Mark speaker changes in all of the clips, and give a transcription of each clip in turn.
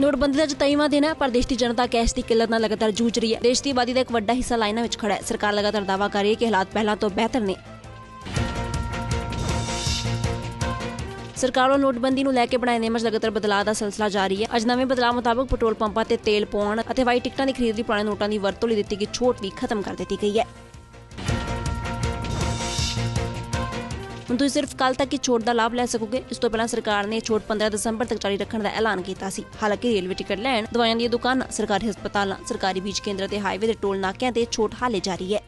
Speaker 1: ਨੋਟਬੰਦੀ ਦਾ 27ਵਾਂ ਦਿਨ ਹੈ। ਪਰ ਦੇਸ਼ ਦੀ ਜਨਤਾ ਕੈਸ਼ ਦੀ ਕਿੱਲਤ ਨਾਲ ਲਗਾਤਾਰ ਜੂਝ ਰਹੀ ਹੈ। ਦੇਸ਼ ਦੀ ਆਬਾਦੀ ਦਾ ਇੱਕ ਵੱਡਾ ਹਿੱਸਾ ਲਾਈਨਾਂ ਵਿੱਚ ਖੜਾ ਹੈ। ਸਰਕਾਰ ਲਗਾਤਾਰ ਦਾਅਵਾ ਕਰ ਰਹੀ ਹੈ ਕਿ ਹਾਲਾਤ ਪਹਿਲਾਂ ਤੋਂ ਬਿਹਤਰ ਨੇ। ਸਰਕਾਰ ਵੱਲੋਂ ਨੋਟਬੰਦੀ ਨੂੰ ਲੈ ਕੇ ਬਣਾਏ ਨਿਯਮਾਂ 'ਚ ਲਗਾਤਾਰ ਬਦਲਾਅ ਦਾ ਸਿਲਸਿਲਾ ਜਾਰੀ ਹੈ। ਅੱਜ ਨਵੇਂ ਬਦਲਾਅ ਮੁਤਾਬਕ ਪੈਟਰੋਲ ਪੰਪਾਂ ਤੇ ਤੇਲ ਪਾਉਣ ਅਤੇ ਵਾਈ ਟਿਕਟਾਂ ਦੀ ਖਰੀਦ ਲਈ ਪੁਰਾਣੇ ਨੋਟਾਂ ਦੀ ਵਰਤੋਂ ਲਈ ਦਿੱਤੀ ਗਈ ਛੋਟ ਵੀ ਖਤਮ ਕਰ ਦਿੱਤੀ ਗਈ ਹੈ। ਹੁਣ ਤੁਸੀਂ ਸਿਰਫ ਕੱਲ ਤੱਕ ਹੀ ਛੋਟ ਦਾ ਲਾਭ ਲੈ ਸਕੋਗੇ। ਇਸ ਤੋਂ ਪਹਿਲਾਂ ਸਰਕਾਰ ਨੇ ਛੋਟ 15 ਦਸੰਬਰ ਤੱਕ ਜਾਰੀ ਰੱਖਣ ਦਾ ਐਲਾਨ ਕੀਤਾ ਸੀ। ਹਾਲਾਂਕਿ ਰੇਲਵੇ ਟਿਕਟ ਲੈਣ, ਦਵਾਈਆਂ ਦੀਆਂ ਦੁਕਾਨਾਂ, ਸਰਕਾਰੀ ਹਸਪਤਾਲਾਂ, ਸਰਕਾਰੀ ਬੀਜ ਕੇਂਦਰ ਤੇ ਹਾਈਵੇ ਦੇ ਟੋਲ ਨਾਕਿਆਂ ਤੇ ਛੋਟ ਹਾਲੇ ਜਾਰੀ ਹੈ।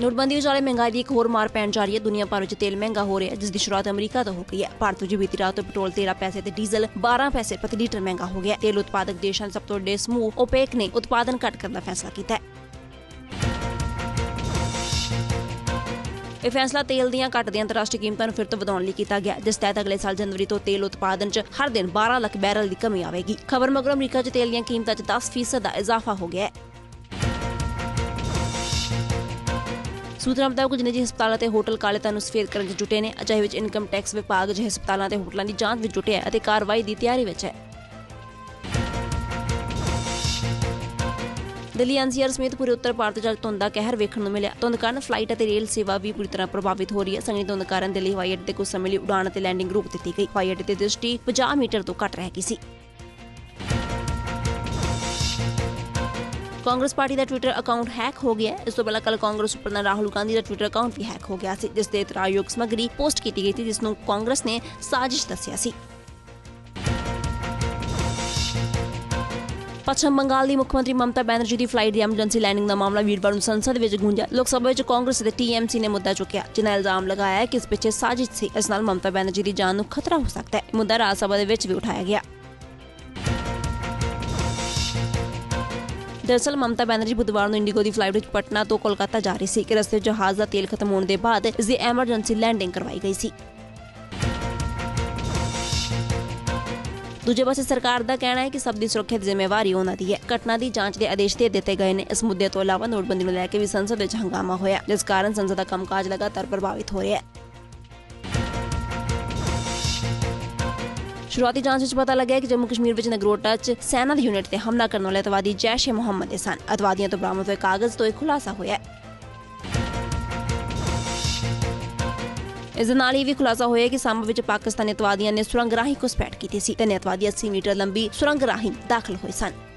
Speaker 1: ਨੋਟਬੰਦੀ ਵਿਚਾਲੇ ਮਹਿੰਗਾਈ ਦੀ ਇੱਕ ਹੋਰ ਮਾਰ ਪੈਣ ਜਾ ਰਹੀ ਹੈ। ਦੁਨੀਆ ਭਰ ਵਿੱਚ ਤੇਲ ਮਹਿੰਗਾ ਹੋ ਰਿਹਾ ਜਿਸ ਦੀ ਸ਼ੁਰੂਆਤ ਅਮਰੀਕਾ ਤੋਂ ਹੋ ਗਈ ਹੈ। ਭਾਰਤ ਵਿੱਚ ਬੀਤੀ ਰਾਤ ਤੋਂ ਪੈਟਰੋਲ 13 ਪੈਸੇ ਤੇ ਡੀਜ਼ਲ 12 ਪੈਸੇ ਪ੍ਰਤੀ ਲੀਟਰ ਮਹਿੰਗਾ ਹੋ ਗਿਆ ਤੇਲ ਉਤਪਾਦਕ ਦੇਸ਼ਾਂ ਦੇ ਸਭ ਤੋਂ ਵੱਡੇ ਸਮੂਹ ਓਪੇਕ ਨੇ ਉਤਪਾਦਨ ਘੱਟ ਕਰਨ ਦਾ ਫੈਸਲਾ ਕੀਤਾ ਹੈ। ਇਹ ਫੈਸਲਾ ਤੇਲ ਦੀਆਂ ਘਟਦੀਆਂ ਅੰਤਰਰਾਸ਼ਟਰੀ ਕੀਮਤਾਂ ਨੂੰ ਫਿਰ ਤੋਂ ਵਧਾਉਣ ਲਈ ਕੀਤਾ ਗਿਆ, ਜਿਸ ਤਹਿਤ ਅਗਲੇ ਸਾਲ ਜਨਵਰੀ ਤੋਂ ਤੇਲ ਉਤਪਾਦਨ 'ਚ ਹਰ ਦਿਨ 12 ਲੱਖ ਬੈਰਲ ਦੀ ਕਮੀ ਆਵੇਗੀ। ਖਬਰ ਮਗਰੋਂ ਅਮਰੀਕਾ 'ਚ ਤੇਲ ਦੀਆਂ ਕੀਮਤਾਂ 'ਚ 10% ਦਾ ਇਜ਼ਾਫਾ ਹੋ ਗਿਆ ਹੈ। ਸੂਤਰਾਂ ਮੁਤਾਬਕ ਨਿੱਜੀ ਹਸਪਤਾਲਾਂ ਤੇ ਹੋਟਲ ਕਾਲੇ ਧਨ ਨੂੰ ਸਫੇਦ ਕਰਨ 'ਚ ਜੁਟੇ ਨੇ, ਅਜਿਹੇ ਵਿੱਚ ਇਨਕਮ ਟੈਕਸ ਵਿਭਾਗ ਅਜਿਹੇ ਹਸਪਤਾਲਾਂ ਤੇ ਹੋਟਲਾਂ ਦੀ ਜਾਂਚ ਵਿੱਚ ਜੁਟਿਆ ਹੈ ਅਤੇ ਕਾਰਵਾਈ ਦੀ ਤਿਆਰੀ ਵਿੱਚ ਹੈ। ਦਿੱਲੀ ਐਨਸੀਆਰ ਸਮੇਤ ਪੂਰੇ ਉੱਤਰ ਭਾਰਤ 'ਚ ਧੁੰਦ ਦਾ ਕਹਿਰ ਵੇਖਣ ਨੂੰ ਮਿਲਿਆ। ਧੁੰਦ ਕਾਰਨ ਫਲਾਈਟ ਅਤੇ ਰੇਲ ਸੇਵਾ ਵੀ ਪੂਰੀ ਤਰ੍ਹਾਂ ਪ੍ਰਭਾਵਿਤ ਹੋ ਰਹੀ ਹੈ। ਸੰਗੀ ਧੁੰਦ ਕਾਰਨ ਦਿੱਲੀ ਹਵਾਈ ਅੱਡੇ ਤੇ ਕੁਝ ਸਮੇਂ ਲਈ ਉਡਾਣ ਅਤੇ ਲੈਂਡਿੰਗ ਰੋਕ ਦਿੱਤੀ ਗਈ। ਹਵਾਈ ਅੱਡੇ ਤੇ ਦ੍ਰਿਸ਼ਟੀ 50 ਮੀਟਰ ਤੋਂ ਘੱਟ ਰਹਿ ਗਈ ਸੀ। ਕਾਂਗਰਸ ਪਾਰਟੀ ਦਾ ਟਵਿੱਟਰ ਅਕਾਊਂਟ ਹੈਕ ਹੋ ਗਿਆ ਇਸ ਤੋਂ ਪਹਿਲਾਂ ਕੱਲ ਕਾਂਗਰਸ ਪ੍ਰਧਾਨ ਰਾਹੁਲ ਗਾਂਧੀ ਦਾ ਟਵਿੱਟਰ ਅਕਾਊਂਟ ਵੀ ਹੈਕ ਹੋ ਗਿਆ ਸੀ, ਜਿਸ ਤੇ ਇਤਰਾਜ਼ਯੋਗ ਸਮੱਗਰੀ ਪੋਸਟ ਕੀਤੀ ਗਈ ਸੀ, ਜਿਸ ਨੂੰ ਕਾਂਗਰਸ ਨੇ ਸਾਜ਼ਿਸ਼ ਦੱਸਿਆ ਸੀ। ਪੱਛਮ ਬੰਗਾਲ ਦੀ ਮੁੱਖ ਮੰਤਰੀ ਮਮਤਾ ਬੈਨਰਜੀ ਦੀ ਫਲਾਈਟ ਦੀ ਐਮਰਜੈਂਸੀ ਲੈਂਡਿੰਗ ਦਾ ਮਾਮਲਾ ਵੀਰਵਾਰ ਨੂੰ ਸੰਸਦ ਵਿੱਚ ਗੂੰਜਿਆ। ਲੋਕ ਸਭਾ ਵਿੱਚ ਕਾਂਗਰਸ ਅਤੇ ਟੀਐਮਸੀ ਨੇ ਮੁੱਦਾ ਚੁੱਕਿਆ, ਜਿਨ੍ਹਾਂ ਇਲਜ਼ਾਮ ਲਗਾਇਆ ਕਿ ਇਸ ਪਿੱਛੇ ਸਾਜ਼ਿਸ਼ ਸੀ, ਇਸ ਨਾਲ ਮਮਤਾ ਬੈਨਰਜੀ ਦੀ ਜਾਨ ਨੂੰ ਖਤਰਾ ਹੋ ਸਕਦਾ ਹੈ। ਮੁੱਦਾ ਰਾਜ ਸਭਾ ਦੇ ਵਿੱਚ ਵੀ ਉਠਾਇਆ ਗਿਆ। ਦਰਅਸਲ, ਮਮਤਾ ਬੈਨਰਜੀ ਬੁੱਧਵਾਰ ਨੂੰ ਇੰਡੀਗੋ ਦੀ ਫਲਾਈਟ ਵਿੱਚ ਪਟਨਾ ਤੋਂ ਕੋਲਕਾਤਾ ਜਾ ਰਹੀ ਸੀ, ਕਿ ਰਸਤੇ 'ਚ ਜਹਾਜ਼ ਦਾ ਤੇਲ ਖਤਮ ਹੋਣ ਦੇ ਬਾਅਦ ਇਸ ਦੀ ਐਮਰਜੈਂਸੀ ਲੈਂਡਿੰਗ ਕਰਵਾਈ ਗਈ ਸੀ। ਦੂਜੇ ਪਾਸੇ ਸਰਕਾਰ ਦਾ ਕਹਿਣਾ ਹੈ ਕਿ ਸਭ ਦੀ ਸੁਰੱਖਿਆ ਦੀ ਜ਼ਿੰਮੇਵਾਰੀ ਉਹਨਾਂ ਦੀ ਹੈ। ਘਟਨਾ ਦੀ ਜਾਂਚ ਦੇ ਆਦੇਸ਼ ਦੇ ਦਿੱਤੇ ਗਏ ਨੇ। ਇਸ ਮੁੱਦੇ ਤੋਂ ਇਲਾਵਾ ਨੋਟਬੰਦੀ ਨੂੰ ਲੈ ਕੇ ਵੀ ਸੰਸਦ ਵਿੱਚ ਹੰਗਾਮਾ ਹੋਇਆ। ਜਿਸ ਕਾਰਨ ਸੰਸਦ ਦਾ ਕੰਮਕਾਜ ਲਗਾਤਾਰ ਪ੍ਰਭਾਵਿਤ ਹੋ ਰਿਹਾ ਹੈ। ਸ਼ੁਰੂਆਤੀ ਜਾਂਚ ਵਿੱਚ ਪਤਾ ਲੱਗਿਆ ਕਿ ਜੰਮੂ ਕਸ਼ਮੀਰ ਵਿੱਚ ਨਗਰੋਟਾ 'ਚ ਸੈਨਾ ਦੀ ਯੂਨਿਟ ਤੇ ਹਮਲਾ ਕਰਨ ਵਾਲੇ ਅਤਵਾਦੀ ਜੈਸ਼ ਏ ਮੁਹੰਮਦ ਦੇ ਸਨ। ਅਤਵਾਦੀਆਂ ਤੋਂ ਬਰਾਮਦ ਹੋਏ ਕਾਗਜ਼ ਤੋਂ ਇਹ ਖੁਲਾਸਾ ਹੋਇਆ ਹੈ। ਇਸ ਦੇ ਨਾਲ ਇਹ ਵੀ ਖੁਲਾਸਾ ਹੋਇਆ ਕਿ ਸੰਭ ਵਿੱਚ ਪਾਕਿਸਤਾਨੀ ਅਤਵਾਦੀਆਂ ਨੇ ਸੁਰੰਗ ਰਾਹੀਂ ਘੁਸਪੈਠ ਕੀਤੀ ਸੀ ਤੇ ਅਤਵਾਦੀ 80 ਮੀਟਰ ਲੰਬੀ ਸੁਰੰਗ ਰਾਹੀਂ ਦਾਖਲ ਹੋਏ ਸਨ।